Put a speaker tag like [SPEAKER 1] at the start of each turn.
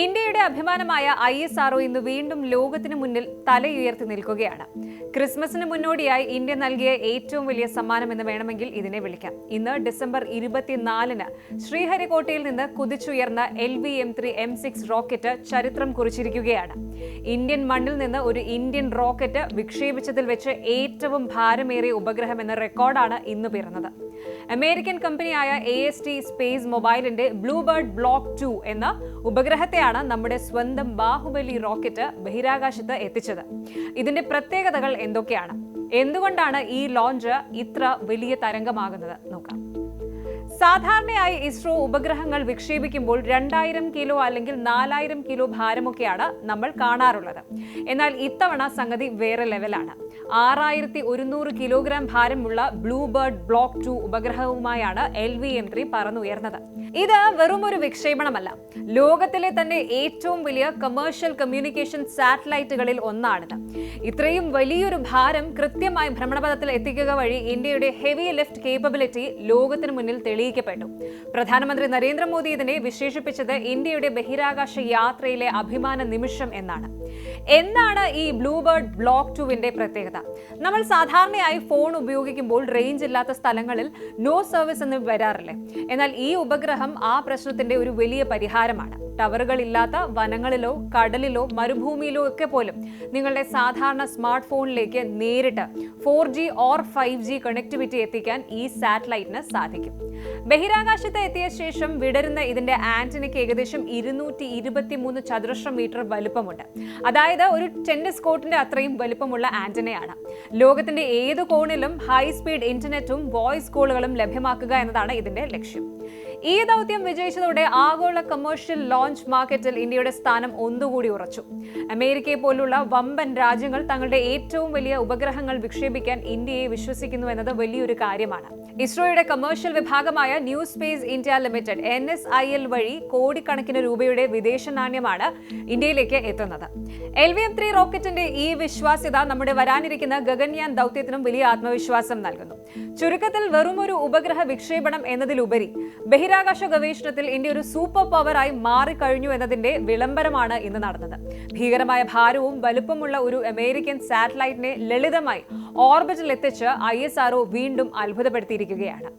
[SPEAKER 1] ഇന്ത്യയുടെ അഭിമാനമായ I S R O ഇന്ന് വീണ്ടും ലോകത്തിന് മുന്നിൽ തലയുയർത്തി നിൽക്കുകയാണ്. ക്രിസ്മസിന് മുന്നോടിയായി ഇന്ത്യ നൽകിയ ഏറ്റവും വലിയ സമ്മാനം എന്ന് വേണമെങ്കിൽ ഇതിനെ വിളിക്കാം. ഇന്ന് ഡിസംബർ ഇരുപത്തിനാലിന് ശ്രീഹരിക്കോട്ടയിൽ നിന്ന് കുതിച്ചുയർന്ന L V M three M six rocket ചരിത്രം കുറിച്ചിരിക്കുകയാണ്. ഇന്ത്യൻ മണ്ണിൽ നിന്ന് ഒരു ഇന്ത്യൻ റോക്കറ്റ് വിക്ഷേപിച്ചതിൽ വെച്ച് ഏറ്റവും ഭാരമേറിയ ഉപഗ്രഹം എന്ന റെക്കോർഡാണ് ഇന്ന് പിറന്നത്. അമേരിക്കൻ കമ്പനിയായ എ എസ് ടി സ്പേസ് മൊബൈലിന്റെ ബ്ലൂബേർഡ് ബ്ലോക്ക് ടു എന്ന ഉപഗ്രഹത്തെയാണ് നമ്മുടെ സ്വന്തം ബാഹുബലി റോക്കറ്റ് ബഹിരാകാശത്ത് എത്തിച്ചത്. ഇതിന്റെ പ്രത്യേകതകൾ എന്തൊക്കെയാണ്? എന്തുകൊണ്ടാണ് ഈ ലോഞ്ച് ഇത്ര വലിയ തരംഗമാകുന്നത്? നോക്കാം. സാധാരണയായി ഇസ്രോ ഉപഗ്രഹങ്ങൾ വിക്ഷേപിക്കുമ്പോൾ രണ്ടായിരം കിലോ അല്ലെങ്കിൽ നാലായിരം കിലോ ഭാരമൊക്കെയാണ് നമ്മൾ കാണാറുള്ളത്. എന്നാൽ ഇത്തവണ സംഗതി വേറെ ലെവലാണ് ആറായിരത്തി ഒരുന്നൂറ് കിലോഗ്രാം ഭാരമുള്ള ബ്ലൂബേർഡ് ബ്ലോക്ക് ടു ഉപഗ്രഹവുമായാണ് എൽ വി എം ത്രീ പറന്നുയർന്നത്. ഇത് വെറും ഒരു വിക്ഷേപണമല്ല. ലോകത്തിലെ തന്നെ ഏറ്റവും വലിയ കമേഴ്ഷ്യൽ കമ്മ്യൂണിക്കേഷൻ സാറ്റലൈറ്റുകളിൽ ഒന്നാണിത്. ഇത്രയും വലിയൊരു ഭാരം കൃത്യമായി ഭ്രമണപഥത്തിൽ എത്തിക്കുക വഴി ഇന്ത്യയുടെ ഹെവി ലിഫ്റ്റ് കേപ്പബിലിറ്റി ലോകത്തിന് മുന്നിൽ തെളിയിക്കപ്പെട്ടു. പ്രധാനമന്ത്രി നരേന്ദ്രമോദി ഇതിനെ വിശേഷിപ്പിച്ചത് ഇന്ത്യയുടെ ബഹിരാകാശ യാത്രയിലെ അഭിമാന നിമിഷം എന്നാണ്. എന്താണ് ഈ ബ്ലൂബേർഡ് ബ്ലോക്ക് ടുവിന്റെ പ്രത്യേകത. നമ്മൾ സാധാരണയായി ഫോൺ ഉപയോഗിക്കുമ്പോൾ റേഞ്ച് ഇല്ലാത്ത സ്ഥലങ്ങളിൽ നോ സർവീസ് എന്ന് വരാറില്ലേ? എന്നാൽ ഈ ഉപഗ്രഹം ആ പ്രശ്നത്തിന്റെ ഒരു വലിയ പരിഹാരമാണ്. ടവറുകൾ ഇല്ലാത്ത വനങ്ങളിലോ കടലിലോ മരുഭൂമിയിലോ ഒക്കെ പോലും നിങ്ങളുടെ സാധാരണ സ്മാർട്ട് ഫോണിലേക്ക് നേരിട്ട് four G or five G connectivity എത്തിക്കാൻ ഈ സാറ്റലൈറ്റിന് സാധിക്കും. ബഹിരാകാശത്ത് എത്തിയ ശേഷം വിടരുന്ന ഇതിന്റെ ആന്റിനയ്ക്ക് ഏകദേശം ഇരുന്നൂറ്റി ഇരുപത്തി മൂന്ന് ചതുരശ്ര മീറ്റർ വലുപ്പമുണ്ട്. അതായത് ഒരു ടെന്നിസ് കോർട്ടിന്റെ അത്രയും വലുപ്പമുള്ള ആന്റിനയാണ്. ലോകത്തിന്റെ ഏത് കോണിലും ഹൈ സ്പീഡ് ഇന്റർനെറ്റും വോയിസ് കോളുകളും ലഭ്യമാക്കുക എന്നതാണ് ഇതിന്റെ ലക്ഷ്യം. ഈ ദൗത്യം വിജയിച്ചതോടെ ആഗോള കമേഴ്ഷ്യൽ ലോഞ്ച് മാർക്കറ്റിൽ ഇന്ത്യയുടെ സ്ഥാനം ഒന്നുകൂടി ഉറച്ചു. അമേരിക്കയെ പോലുള്ള വമ്പൻ രാജ്യങ്ങൾ തങ്ങളുടെ ഏറ്റവും വലിയ ഉപഗ്രഹങ്ങൾ വിക്ഷേപിക്കാൻ ഇന്ത്യയെ വിശ്വസിക്കുന്നു എന്നത് വലിയൊരു കാര്യമാണ്. ഇസ്രോയുടെ കമേഴ്ഷ്യൽ വിഭാഗമായ New Space India Limited N S I L വഴി കോടിക്കണക്കിന് രൂപയുടെ വിദേശ നാണ്യമാണ് ഇന്ത്യയിലേക്ക് എത്തുന്നത്. എൽ വി എം ത്രീ റോക്കറ്റിന്റെ ഈ വിശ്വാസ്യത നമ്മുടെ വരാനിരിക്കുന്ന ഗഗൻയാൻ ദൗത്യത്തിനും വലിയ ആത്മവിശ്വാസം നൽകുന്നു. ചുരുക്കത്തിൽ വെറുമൊരു ഉപഗ്രഹ വിക്ഷേപണം എന്നതിലുപരി ബഹിരാകാശ ഗവേഷണത്തിൽ ഇന്ത്യ ഒരു സൂപ്പർ പവറായി മാറിക്കഴിഞ്ഞു എന്നതിന്റെ വിളംബരമാണ് ഇന്ന് നടന്നത്. ഭീകരമായ ഭാരവും വലുപ്പമുള്ള ഒരു അമേരിക്കൻ സാറ്റലൈറ്റിനെ ലളിതമായി ഓർബിറ്റിൽ എത്തിച്ച് ഐ വീണ്ടും അത്ഭുതപ്പെടുത്തിയിരിക്കുകയാണ്.